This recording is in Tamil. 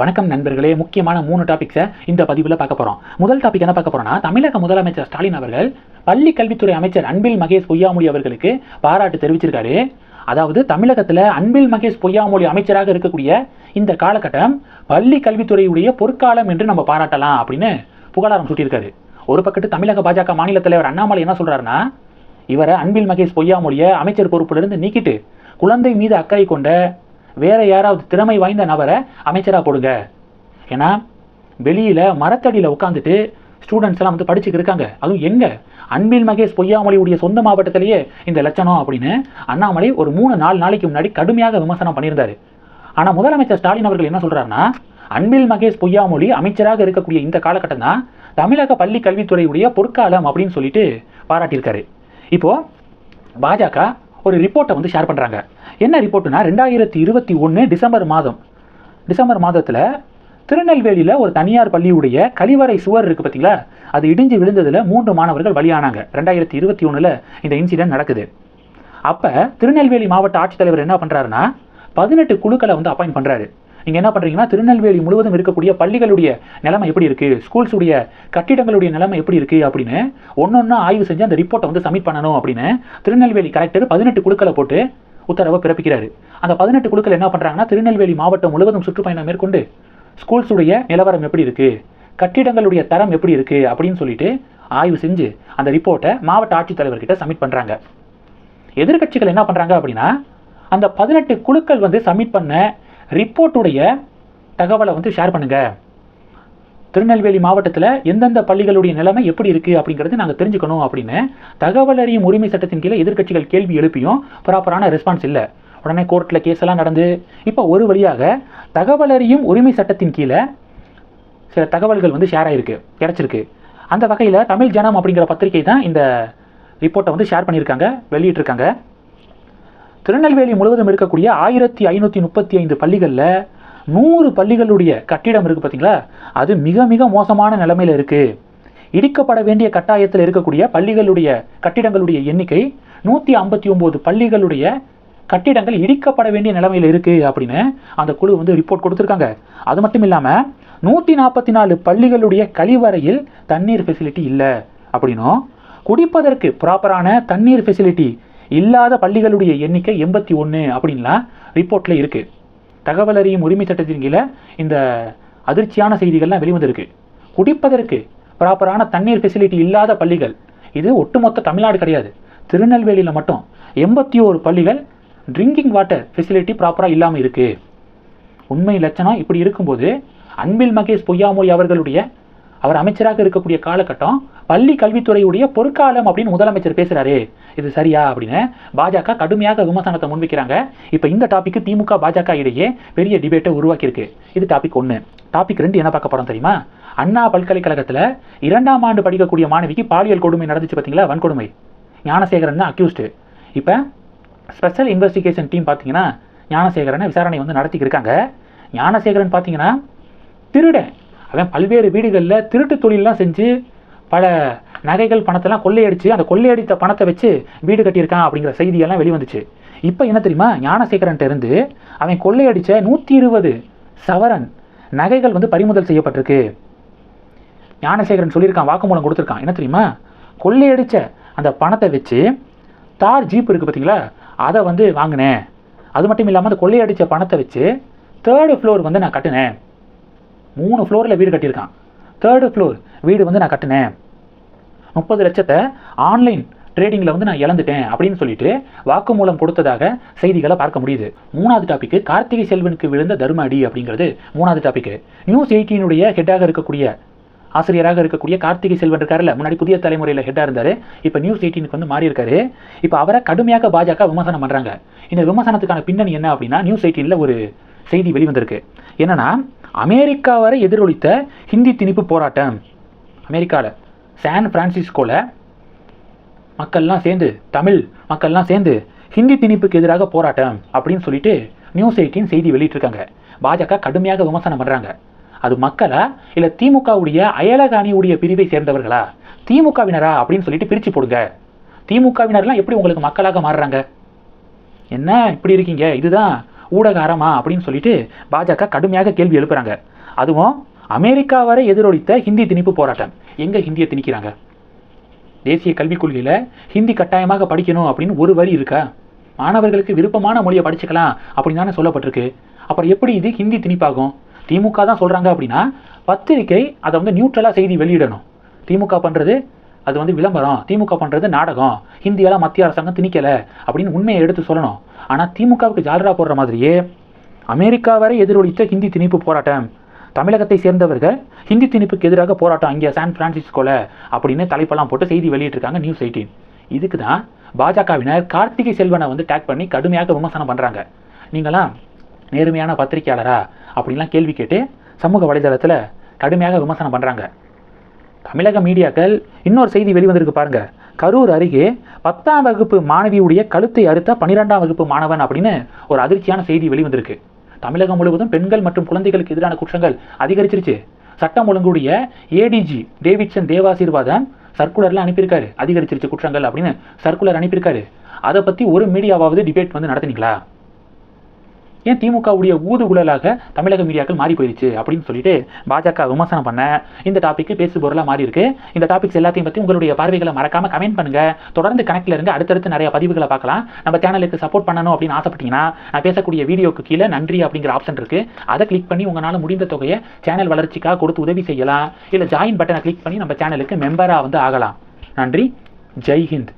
வணக்கம் நண்பர்களே முக்கியமான மூணு டாபிக்ஸை இந்த பதிவில் பார்க்க போகிறோம் முதல் டாபிக் என்ன பார்க்க போறோம்னா தமிழக முதலமைச்சர் ஸ்டாலின் அவர்கள் பள்ளி கல்வித்துறை அமைச்சர் அன்பில் மகேஷ் பொய்யாமொழி அவர்களுக்கு பாராட்டு தெரிவிச்சிருக்காரு. அதாவது தமிழகத்தில் அன்பில் மகேஷ் பொய்யாமொழி அமைச்சராக இருக்கக்கூடிய இந்த காலகட்டம் பள்ளி கல்வித்துறையுடைய பொற்காலம் என்று நம்ம பாராட்டலாம் அப்படின்னு புகழாரம் சுட்டியிருக்காரு. ஒரு பக்கத்து தமிழக பாஜக மாநில தலைவர் அண்ணாமலை என்ன சொல்றாருன்னா இவரை அன்பில் மகேஷ் பொய்யாமொழியை அமைச்சர் பொறுப்பிலிருந்து நீக்கிட்டு குழந்தை மீது அக்கறை கொண்ட வேற யாராவது திறமை வாய்ந்த நபரை அமைச்சராக போடுங்க. ஏன்னா வெளியில் மரத்தடியில் உட்காந்துட்டு ஸ்டூடெண்ட்ஸ் எல்லாம் வந்து படிச்சுட்டு இருக்காங்க. அதுவும் எங்கே? அன்பில் மகேஷ் பொய்யாமொழியுடைய சொந்த மாவட்டத்திலேயே இந்த லட்சணம் அப்படின்னு அண்ணாமலை ஒரு மூணு நாலு நாளைக்கு முன்னாடி கடுமையாக விமர்சனம் பண்ணியிருந்தாரு. ஆனால் முதலமைச்சர் ஸ்டாலின் அவர்கள் என்ன சொல்கிறாருன்னா அன்பில் மகேஷ் பொய்யாமொழி அமைச்சராக இருக்கக்கூடிய இந்த காலகட்டம் தான் தமிழக பள்ளி கல்வித்துறையுடைய பொற்காலம் அப்படின்னு சொல்லிட்டு பாராட்டியிருக்காரு. இப்போ பாஜக ஒரு ரிப்போர்ட்டை வந்து ஷேர் பண்ணுறாங்க என்ன ரிப்போர்ட்னா ரெண்டாயிரத்தி இருபத்தி ஒன்று டிசம்பர் மாதம். டிசம்பர் மாதத்தில் திருநெல்வேலியில் ஒரு தனியார் பள்ளியுடைய கழிவறை சுவர் இருக்குது பார்த்தீங்களா அது இடிஞ்சு விழுந்ததில் மூன்று மாணவர்கள் பலியானாங்க. ரெண்டாயிரத்தி இருபத்தி ஒன்றில் இந்த இன்சிடென்ட் நடக்குது. அப்போ திருநெல்வேலி மாவட்ட ஆட்சித்தலைவர் என்ன பண்ணுறாருன்னா பதினெட்டு குழுக்களை வந்து அப்பாயின்ட் பண்ணுறாரு நீங்கள் என்ன பண்ணுறீங்கன்னா திருநெல்வேலி முழுவதும் இருக்கக்கூடிய பள்ளிகளுடைய நிலைமை எப்படி இருக்குது ஸ்கூல்ஸுடைய கட்டிடங்களுடைய நிலைமை எப்படி இருக்குது அப்படின்னு ஒன்று ஒன்றா ஆய்வு செஞ்சு அந்த ரிப்போர்ட்டை வந்து சப்மிட் பண்ணணும் அப்படின்னு திருநெல்வேலி கலெக்டர் பதினெட்டு குழுக்களை போட்டு உத்தரவை பிறப்பிக்கிறாரு. அந்த பதினெட்டு குழுக்கள் என்ன பண்ணுறாங்கன்னா திருநெல்வேலி மாவட்டம் முழுவதும் சுற்றுப்பயணம் மேற்கொண்டு ஸ்கூல்ஸுடைய நிலவரம் எப்படி இருக்குது கட்டிடங்களுடைய தரம் எப்படி இருக்குது அப்படின்னு சொல்லிட்டு ஆய்வு செஞ்சு அந்த ரிப்போர்ட்டை மாவட்ட ஆட்சித்தலைவர்கிட்ட சப்மிட் பண்ணுறாங்க எதிர்க்கட்சிகள் என்ன பண்ணுறாங்க அப்படின்னா அந்த பதினெட்டு குழுக்கள் வந்து சப்மிட் பண்ண ரிப்போர்ட்டுடைய தகவலை வந்து ஷேர் பண்ணுங்க. திருநெல்வேலி மாவட்டத்தில் எந்தெந்த பள்ளிகளுடைய நிலைமை எப்படி இருக்குது அப்படிங்கிறது நாங்கள் தெரிஞ்சுக்கணும் அப்படின்னு தகவல் அறியும் உரிமை சட்டத்தின் கீழே எதிர்க்கட்சிகள் கேள்வி எழுப்பியும் ப்ராப்பரான ரெஸ்பான்ஸ் இல்லை. உடனே கோர்ட்டில் கேஸ் எல்லாம் நடந்து இப்போ ஒரு வழியாக தகவல் அறியும் உரிமை சட்டத்தின் கீழே சில தகவல்கள் வந்து ஷேர் ஆகிருக்கு கிடச்சிருக்கு. அந்த வகையில் தமிழ் ஜனம் அப்படிங்கிற பத்திரிகை தான் இந்த ரிப்போர்ட்டை வந்து ஷேர் பண்ணியிருக்காங்க வெளியிட்டிருக்காங்க. திருநெல்வேலி முழுவதும் இருக்கக்கூடிய ஆயிரத்தி ஐநூற்றி முப்பத்தி ஐந்து பள்ளிகளில் நூறு பள்ளிகளுடைய கட்டிடம் இருக்குது பார்த்தீங்களா அது மிக மிக மோசமான நிலைமையில் இருக்குது இடிக்கப்பட வேண்டிய கட்டாயத்தில் இருக்கக்கூடிய பள்ளிகளுடைய கட்டிடங்களுடைய எண்ணிக்கை நூற்றி ஐம்பத்தி ஒம்பது பள்ளிகளுடைய கட்டிடங்கள் இடிக்கப்பட வேண்டிய நிலைமையில் இருக்குது அப்படின்னு அந்த குழு வந்து ரிப்போர்ட் கொடுத்துருக்காங்க. அது மட்டும் இல்லாமல் நூற்றி நாற்பத்தி நாலு பள்ளிகளுடைய கழிவறையில் தண்ணீர் ஃபெசிலிட்டி இல்லை அப்படின்னும் குடிப்பதற்கு ப்ராப்பரான தண்ணீர் ஃபெசிலிட்டி இல்லாத பள்ளிகளுடைய எண்ணிக்கை எண்பத்தி ஒன்று அப்படின்லாம் ரிப்போர்ட்டில் இருக்குது தகவல் அறியும் உரிமை சட்டத்தின் கீழே இந்த அதிர்ச்சியான செய்திகள்லாம் வெளிவந்திருக்கு. குடிப்பதற்கு ப்ராப்பரான தண்ணீர் ஃபெசிலிட்டி இல்லாத பள்ளிகள் இது ஒட்டுமொத்த தமிழ்நாடு கிடையாது. திருநெல்வேலியில் மட்டும் எண்பத்தி ஓரு பள்ளிகள் ட்ரிங்கிங் வாட்டர் ஃபெசிலிட்டி ப்ராப்பராக இல்லாமல் இருக்குது உண்மை லட்சணம் இப்படி இருக்கும்போது அன்பில் மகேஷ் பொய்யாமொழி அவர்களுடைய அவர் அமைச்சராக இருக்கக்கூடிய காலகட்டம் பள்ளி கல்வித்துறையுடைய பொற்காலம் அப்படின்னு முதலமைச்சர் பேசுறாரு. இது சரியா அப்படின்னு பாஜக கடுமையாக விமர்சனத்தை முன்வைக்கிறாங்க. இப்போ இந்த டாபிக் திமுக பாஜக இடையே பெரிய டிபேட்டை உருவாக்கியிருக்கு. இது டாபிக் ஒன்று டாபிக் ரெண்டு என்ன பார்க்க போறோம் தெரியுமா? அண்ணா பல்கலைக்கழகத்தில் இரண்டாம் ஆண்டு படிக்கக்கூடிய மாணவிக்கு பாலியல் கொடுமை நடந்துச்சு பார்த்தீங்களா வன்கொடுமை. ஞானசேகரன் தான் அக்யூஸ்டு இப்போ ஸ்பெஷல் இன்வெஸ்டிகேஷன் டீம் பார்த்தீங்கன்னா ஞானசேகரனை விசாரணை வந்து நடத்திக்கிருக்காங்க ஞானசேகரன் பார்த்தீங்கன்னா திருடன். அவன் பல்வேறு வீடுகளில் திருட்டு தொழிலெலாம் செஞ்சு பல நகைகள் பணத்தெல்லாம் கொள்ளையடிச்சு அந்த கொள்ளையடித்த பணத்தை வச்சு வீடு கட்டியிருக்கான் அப்படிங்கிற செய்தியெல்லாம் வெளிவந்துச்சு. இப்போ என்ன தெரியுமா? ஞானசேகரன்ட்ட இருந்து அவன் கொள்ளையடித்த நூற்றி இருபது சவரன் நகைகள் வந்து பறிமுதல் செய்யப்பட்டிருக்கு. ஞானசேகரன் சொல்லியிருக்கான் வாக்குமூலம் கொடுத்துருக்கான். என்ன தெரியுமா? கொள்ளையடித்த அந்த பணத்தை வச்சு தார் ஜீப் இருக்குது பார்த்தீங்களா அதை வந்து வாங்கினேன். அது மட்டும் இல்லாமல் அந்த கொள்ளையடித்த பணத்தை வச்சு தேர்டு ஃப்ளோர் வந்து நான் கட்டினேன். மூணு ஃப்ளோரில் வீடு கட்டியிருக்கான். தேர்டு ஃப்ளோர் வீடு வந்து நான் கட்டினேன். முப்பது லட்சத்தை ஆன்லைன் ட்ரேடிங்கில் வந்து நான் இழந்துட்டேன் அப்படின்னு சொல்லிட்டு வாக்குமூலம் கொடுத்ததாக செய்திகளை பார்க்க முடியுது. மூணாவது டாபிக் கார்த்திகை செல்வனுக்கு விழுந்த தர்ம அடி அப்படிங்கிறது மூணாவது டாபிக் நியூஸ் எயிட்டீனுடைய ஹெட்டாக இருக்கக்கூடிய ஆசிரியராக இருக்கக்கூடிய கார்த்திகை செல்வன் இருக்காருல்ல முன்னாடி புதிய தலைமுறையில் ஹெட்டாக இருந்தார். இப்போ நியூஸ் எயிட்டீனுக்கு வந்து மாறி இருக்காரு. இப்போ அவரை கடுமையாக பாஜக விமர்சனம் பண்ணுறாங்க இந்த விமர்சனத்துக்கான பின்னணி என்ன அப்படின்னா நியூஸ் எயிட்டீனில் ஒரு செய்தி வெளிவந்திருக்கு. என்னன்னா அமெரிக்கா வரை எதிரொலித்த ஹிந்தி திணிப்பு போராட்டம். அமெரிக்காவில் சான் பிரான்சிஸ்கோவில் மக்கள்லாம் சேர்ந்து தமிழ் மக்கள்லாம் சேர்ந்து ஹிந்தி திணிப்புக்கு எதிராக போராட்டம் அப்படின்னு சொல்லிட்டு நியூஸ் எயிட்டின் செய்தி வெளியிட்டிருக்காங்க. பாஜக கடுமையாக விமர்சனம் பண்ணுறாங்க அது மக்களா இல்லை திமுகவுடைய அயலக அணியுடைய பிரிவை சேர்ந்தவர்களா? திமுகவினரா அப்படின்னு சொல்லிட்டு பிரித்து போடுங்க. திமுகவினர்லாம் எப்படி உங்களுக்கு மக்களாக மாறுறாங்க? என்ன இப்படி இருக்கீங்க? இதுதான் ஊடக அறமா அப்படின்னு சொல்லிட்டு பாஜக கடுமையாக கேள்வி எழுப்புறாங்க. அதுவும் அமெரிக்கா வரை எதிரொலித்த ஹிந்தி திணிப்பு போராட்டம். எங்கே ஹிந்தியை திணிக்கிறாங்க? தேசிய கல்விக் கொள்கையில் ஹிந்தி கட்டாயமாக படிக்கணும் அப்படின்னு ஒரு வரி இருக்கா? மாணவர்களுக்கு விருப்பமான மொழியை படிச்சுக்கலாம் அப்படின்னு தானே சொல்லப்பட்டிருக்கு. அப்புறம் எப்படி இது ஹிந்தி திணிப்பாகும்? திமுக தான் சொல்கிறாங்க அப்படின்னா பத்திரிகை அதை வந்து நியூட்ரலாக செய்தி வெளியிடணும். திமுக பண்ணுறது அது வந்து விளம்பரம். திமுக பண்ணுறது நாடகம். ஹிந்தியெல்லாம் மத்திய அரசாங்கம் திணிக்கலை அப்படின்னு உண்மையை எடுத்து சொல்லணும். ஆனால் திமுகவுக்கு ஜாலரா போடுற மாதிரியே அமெரிக்கா வரை எதிரொலித்த ஹிந்தி திணிப்பு போராட்டம். தமிழகத்தை சேர்ந்தவர்கள் ஹிந்தி திணிப்புக்கு எதிராக போராட்டம். அங்கே சான் பிரான்சிஸ்கோல அப்படின்னு தலைப்பெல்லாம் போட்டு செய்தி வெளியிட்டிருக்காங்க நியூஸ் எயிட்டீன். இதுக்கு தான் பாஜகவினர் கார்த்திகை செல்வனை வந்து டேக் பண்ணி கடுமையாக விமர்சனம் பண்ணுறாங்க நீங்களாம் நேர்மையான பத்திரிகையாளரா? அப்படின்லாம் கேள்வி கேட்டு சமூக வலைதளத்தில் கடுமையாக விமர்சனம் பண்ணுறாங்க தமிழக மீடியாக்கள் இன்னொரு செய்தி வெளிவந்திருக்கு பாருங்க. கரூர் அருகே பத்தாம் வகுப்பு மாணவியுடைய கழுத்தை அறுத்த பன்னிரெண்டாம் வகுப்பு மாணவன் அப்படின்னு ஒரு அதிர்ச்சியான செய்தி வெளிவந்திருக்கு. தமிழகம் முழுவதும் பெண்கள் மற்றும் குழந்தைகளுக்கு எதிரான குற்றங்கள் அதிகரிச்சிருச்சு. சட்டம் ஒழுங்குடைய ஏடிஜி டேவிட்சன் தேவாசீர்வாதம் சர்க்குலர்லாம் அனுப்பியிருக்காரு. அதிகரிச்சிருச்சு குற்றங்கள் அப்படின்னு சர்க்குலர் அனுப்பியிருக்காரு. அதை பற்றி ஒரு மீடியாவாவது டிபேட் வந்து நடத்துனீங்களா? ஏன் திமுகவுடைய ஊதுகுழலாக தமிழக மீடியாக்கள் மாறி போயிடுச்சு அப்படின்னு சொல்லிட்டு பாஜக விமர்சனம் பண்ண இந்த டாபிக் பேசு பொருளாக மாறி இருக்கு. இந்த டாபிக்ஸ் எல்லாத்தையும் பற்றி உங்களுடைய பார்வைகளை மறக்காம கமெண்ட் பண்ணுங்க. தொடர்ந்து கணக்கில் இருந்து அடுத்தடுத்து நிறைய பதிவுகளை பார்க்கலாம். நம்ம சேனலுக்கு சப்போர்ட் பண்ணணும் அப்படின்னு ஆசைப்பட்டீங்கன்னா நான் பேசக்கூடிய வீடியோக்கு கீழே நன்றி அப்படிங்கிற ஆப்ஷன் இருக்கு. அதை கிளிக் பண்ணி உங்களால் முடிந்த தொகையை சேனல் வளர்ச்சிக்காக கொடுத்து உதவி செய்யலாம். இல்லை ஜாயின் பட்டனை கிளிக் பண்ணி நம்ம சேனலுக்கு மெம்பராக வந்து ஆகலாம். நன்றி. ஜெய் ஹிந்த்.